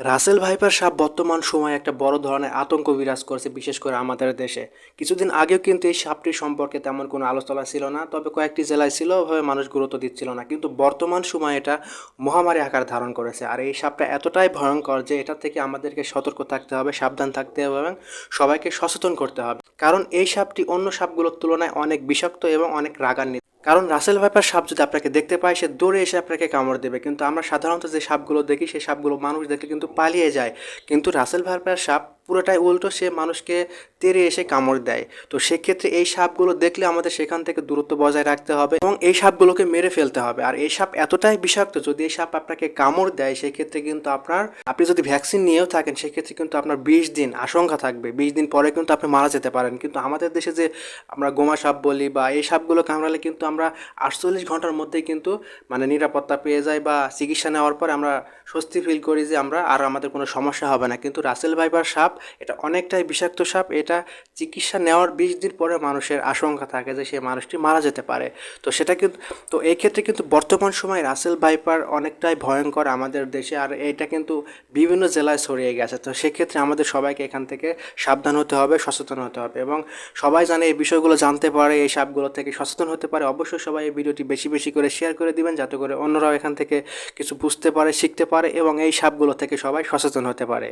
Russell viper সাপ বর্তমান সময়ে একটা বড় ধরনের আতঙ্ক বিরাজ করছে, বিশেষ করে আমাদের দেশে। কিছুদিন আগেও কিন্তু এই সাপটির সম্পর্কে তেমন কোনো আলোচনা ছিল না, তবে কয়েকটি জেলায় ছিল, ওভাবে মানুষ গুরুত্ব দিচ্ছিল না। কিন্তু বর্তমান সময়ে এটা মহামারী আকার ধারণ করেছে, আর এই সাপটা এতটাই ভয়ঙ্কর যে এটা থেকে আমাদেরকে সতর্ক থাকতে হবে, সাবধান থাকতে হবে এবং সবাইকে সচেতন করতে হবে। কারণ এই সাপটি অন্য সাপগুলোর তুলনায় অনেক বিষাক্ত এবং অনেক রাগান্বিত। কারণ রাসেল ভাইপার সাপ যদি আপনাকে দেখতে পায়, সে দৌড়ে এসে আপনাকে কামড় দেবে। কিন্তু আমরা সাধারণত যে সাপগুলো দেখি, সেই সাপগুলো মানুষ দেখলে কিন্তু পালিয়ে যায়। কিন্তু রাসেল ভাইপার সাপ পুরোটাই উল্টো, সে মানুষকে তেড়ে এসে কামড় দেয়। তো সেক্ষেত্রে এই সাপগুলো দেখলে আমাদের সেখান থেকে দূরত্ব বজায় রাখতে হবে এবং এই সাপগুলোকে মেরে ফেলতে হবে। আর এই সাপ এতটাই বিষাক্ত, যদি এই সাপ আপনাকে কামড় দেয়, সেক্ষেত্রে কিন্তু আপনার, আপনি যদি ভ্যাকসিন নিয়েও থাকেন, সেক্ষেত্রে কিন্তু আপনার বিশ দিন আশঙ্কা থাকবে। বিশ দিন পরে কিন্তু আপনি মারা যেতে পারেন। কিন্তু আমাদের দেশে যে আমরা গোমা সাপ বলি বা এই সাপগুলো কামড়ালে কিন্তু আমরা আটচল্লিশ ঘণ্টার মধ্যেই কিন্তু মানে নিরাপত্তা পেয়ে যাই বা চিকিৎসা নেওয়ার পর আমরা স্বস্তি ফিল করি যে আমরা আর আমাদের কোনো সমস্যা হবে না। কিন্তু রাসেল ভাইবার সাপ এটা অনেকটাই বিষাক্ত সাপ, এটা চিকিৎসা নেওয়ার বিশ দিন পরে মানুষের আশঙ্কা থাকে যে সেই মানুষটি মারা যেতে পারে। তো সেটা কিন্তু, তো এই ক্ষেত্রে কিন্তু বর্তমান সময়ে রাসেল ভাইপার অনেকটাই ভয়ঙ্কর আমাদের দেশে আর এটা কিন্তু বিভিন্ন জেলায় ছড়িয়ে গেছে। তো সেক্ষেত্রে আমাদের সবাইকে এখান থেকে সাবধান হতে হবে, সচেতন হতে হবে এবং সবাই জানে এই বিষয়গুলো জানতে পারে, এই সাপগুলো থেকে সচেতন হতে পারে, অবশ্যই সবাই এই ভিডিওটি বেশি বেশি করে শেয়ার করে দিবেন যাতে করে অন্যরাও এখান থেকে কিছু বুঝতে পারে, শিখতে পারে এবং এই সাপগুলো থেকে সবাই সচেতন হতে পারে।